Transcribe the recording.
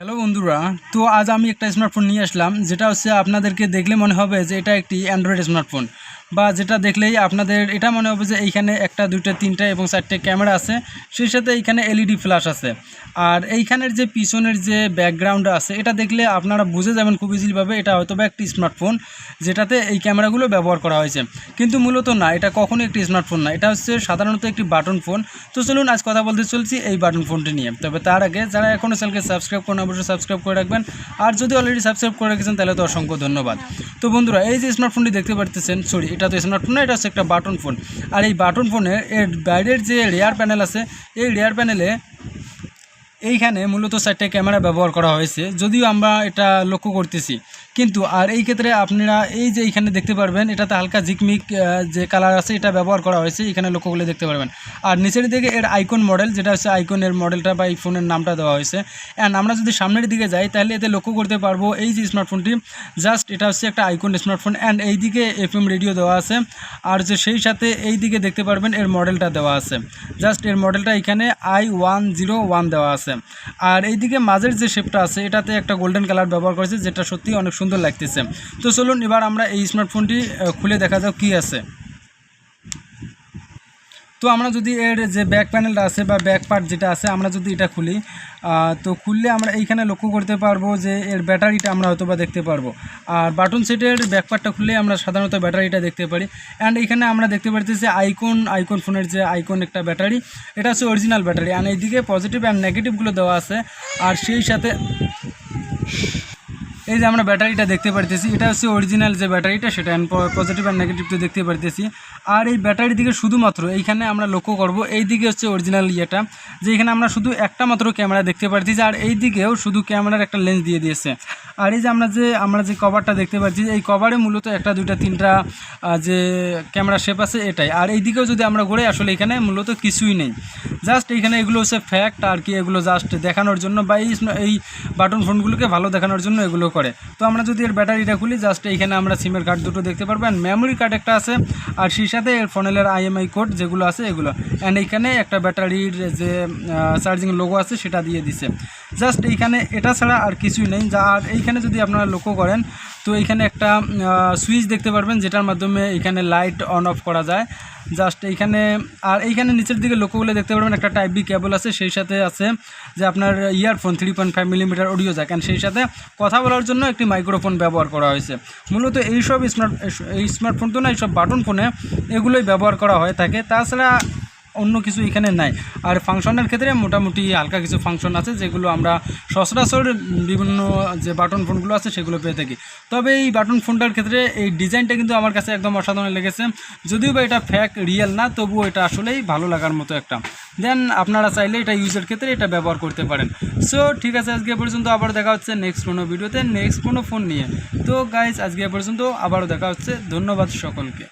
Hello বন্ধুরা। তো আজ আমি একটা স্মার্টফোন নিয়ে আসলাম, যেটা হচ্ছে আপনাদেরকে দেখলে মনে হবে যে এটা একটি অ্যান্ড্রয়েড স্মার্টফোন বা যেটা দেখলেই আপনাদের, এটা মনে হবে যে এইখানে একটা, দুইটা, তিনটা এবং চারটে ক্যামেরা আছে। সেই সাথে এইখানে এলইডি ফ্ল্যাশ আছে। আর এইখানের যে পিছনের যে ব্যাকগ্রাউন্ড আছে, এটা দেখলে আপনারা বুঝে যাবেন খুব ইজিলিভাবে এটা হয়তো বা একটি স্মার্টফোন যেটাতে এই ক্যামেরাগুলো ব্যবহার করা হয়েছে। কিন্তু মূলত না, এটা কখনোই একটি স্মার্টফোন না, এটা হচ্ছে সাধারণত একটি বাটন ফোন তো চলুন আজ কথা বলতে চলছি এই বাটন ফোনটি নিয়ে। তবে তার আগে যারা এখনও চ্যানেলকে সাবস্ক্রাইব করেন অবশ্যই সাবস্ক্রাইব করে রাখবেন। আর যদি অলরেডি সাবস্ক্রাইব করে রেখেছেন, তাহলে তো অসংখ্য ধন্যবাদ। তো বন্ধুরা, এই যে স্মার্টফোনটি দেখতে পারতেছেন সরি এটা তো স্মার্টফোন না, এটা হচ্ছে একটা বাটন ফোন। আর এই বাটন ফোনে এর বাইরের যে রেয়ার প্যানেল আছে, এই রেয়ার প্যানেলে এইখানে মূলত চারটে ক্যামেরা ব্যবহার করা হয়েছে, যদিও আমরা এটা লক্ষ্য করতেছি। কিন্তু আর এই ক্ষেত্রে আপনারা এই যে এইখানে দেখতে পারবেন, এটাতে হালকা ঝিকমিক যে কালার আছে এটা ব্যবহার করা হয়েছে এখানে লক্ষ্য করলে দেখতে পারবেন। আর নিচের দিকে এর আইকন মডেল যেটা হচ্ছে আইকনের মডেলটা বা এই ফোনের নামটা দেওয়া হয়েছে। অ্যান্ড আমরা যদি সামনের দিকে যাই, তাহলে এতে লক্ষ্য করতে পারব এই যে স্মার্টফোনটি জাস্ট এটা হচ্ছে একটা আইকন স্মার্টফোন অ্যান্ড এই দিকে এফএম রেডিও দেওয়া আছে। আর যে সেই সাথে এই দিকে দেখতে পারবেন এর মডেলটা দেওয়া আছে। জাস্ট এর মডেলটা এখানে আই ওয়ান জিরো ওয়ান দেওয়া আছে। আর এইদিকে মাঝের যে শেপটা আছে, এটাতে একটা গোল্ডেন কালার ব্যবহার করেছে, যেটা সত্যি অনেক সুন্দর লাগতেছে। তো চলুন এবার আমরা এই স্মার্টফোনটি খুলে দেখা যাক কি আছে। তো আমরা যদি এর যে ব্যাক প্যানেলটা আছে বা ব্যাক পার্ট যেটা আছে, আমরা যদি এটা খুলি তো খুললে আমরা এইখানে লক্ষ্য করতে পারব যে এর ব্যাটারিটা আমরা হয়তো বা দেখতে পারব। আর বাটন সেটের ব্যাক পার্টটা খুললে আমরা সাধারণত ব্যাটারিটা দেখতে পারি। অ্যান্ড এইখানে আমরা দেখতে পারতেছি আইকন আইকন ফোনের যে আইকন একটা ব্যাটারি, এটা হচ্ছে অরিজিনাল ব্যাটারি। আর এইদিকে পজিটিভ অ্যান্ড নেগেটিভগুলো দেওয়া আছে। আর সেই সাথে এই যে আমরা ব্যাটারিটা দেখতে পারতেছি, এটা হচ্ছে অরিজিনাল যে ব্যাটারিটা, সেটা পজিটিভ আর নেগেটিভ তো দেখতে পারতেছি। আর এই ব্যাটারি দিকে শুধুমাত্র এইখানে আমরা লক্ষ্য করব, এই দিকে হচ্ছে অরিজিনাল ইয়েটা যে এখানে আমরা শুধু একটা মাত্র ক্যামেরা দেখতে পারতেছি, আর এই দিকেও শুধু ক্যামেরার একটা লেন্স দিয়ে দিয়েছে। আর এই যে আমরা যে আমরা যে কভারটা দেখতে পাচ্ছি এই কভারে মূলত একটা, দুইটা, তিনটা যে ক্যামেরা শেপ আছে, এটাই। আর এই দিকেও যদি আমরা ঘুরে, আসলে এখানে মূলত কিছুই নেই। জাস্ট এইখানে এগুলো হচ্ছে ফ্যাক্ট আর কি এগুলো জাস্ট দেখানোর জন্য, বা এই বাটন ফোনগুলোকে ভালো দেখানোর জন্য এগুলো করে। তো আমরা যদি এর ব্যাটারিটা খুলি জাস্ট এইখানে আমরা সিমের কার্ড দুটো দেখতে পারব অ্যান্ড মেমোরি কার্ড একটা আছে, আর সেই সাথে এর ফোনেলের আইএমআই কোড যেগুলো আছে, এগুলো। অ্যান্ড এইখানে একটা ব্যাটারির যে চার্জিং লোগো আছে, সেটা দিয়ে দিছে। জাস্ট এইখানে এটা ছাড়া আর কিছুই নেই। যা, আর এইখানে যদি আপনারা লক্ষ্য করেন, তো এইখানে একটা সুইচ দেখতে পারবেন, যেটার মাধ্যমে এখানে লাইট অন অফ করা যায়। জাস্ট এইখানে, আর এইখানে নিচের দিকে লোকগুলো দেখতে পারবেন, একটা টাইপ বি কেবল আছে, সেই সাথে আছে যে আপনার earphone three point five millimetre audio jack and সেই সাথে কথা বলার জন্য একটি মাইক্রোফোন ব্যবহার করা হয়েছে। মূলত এইসব স্মার্ট এই স্মার্টফোন তো না, এইসব বাটন ফোনে এগুলোই ব্যবহার করা হয়ে থাকে। তাছাড়া অন্য কিছু এখানে নাই। আর ফাংশনের ক্ষেত্রে মোটামুটি হালকা কিছু ফাংশন আছে, যেগুলো আমরা সচরাচর বিভিন্ন যে বাটন ফোনগুলো আছে সেগুলো পেয়ে থাকি। তবে এই বাটন ফোনটার ক্ষেত্রে এই ডিজাইনটা কিন্তু আমার কাছে একদম অসাধারণ লেগেছে। যদিও বা এটা ফ্যাক রিয়েল না, তবুও এটা আসলেই ভালো লাগার মতো একটা। দেন আপনারা চাইলে এটা ইউজের ক্ষেত্রে এটা ব্যবহার করতে পারেন। সো ঠিক আছে, আজকে পর্যন্ত আবার দেখা হচ্ছে নেক্সট কোনো ভিডিওতে নেক্সট কোনো ফোন নিয়ে। তো গাইজ আজকে পর্যন্ত আবারও দেখা হচ্ছে। ধন্যবাদ সকলকে।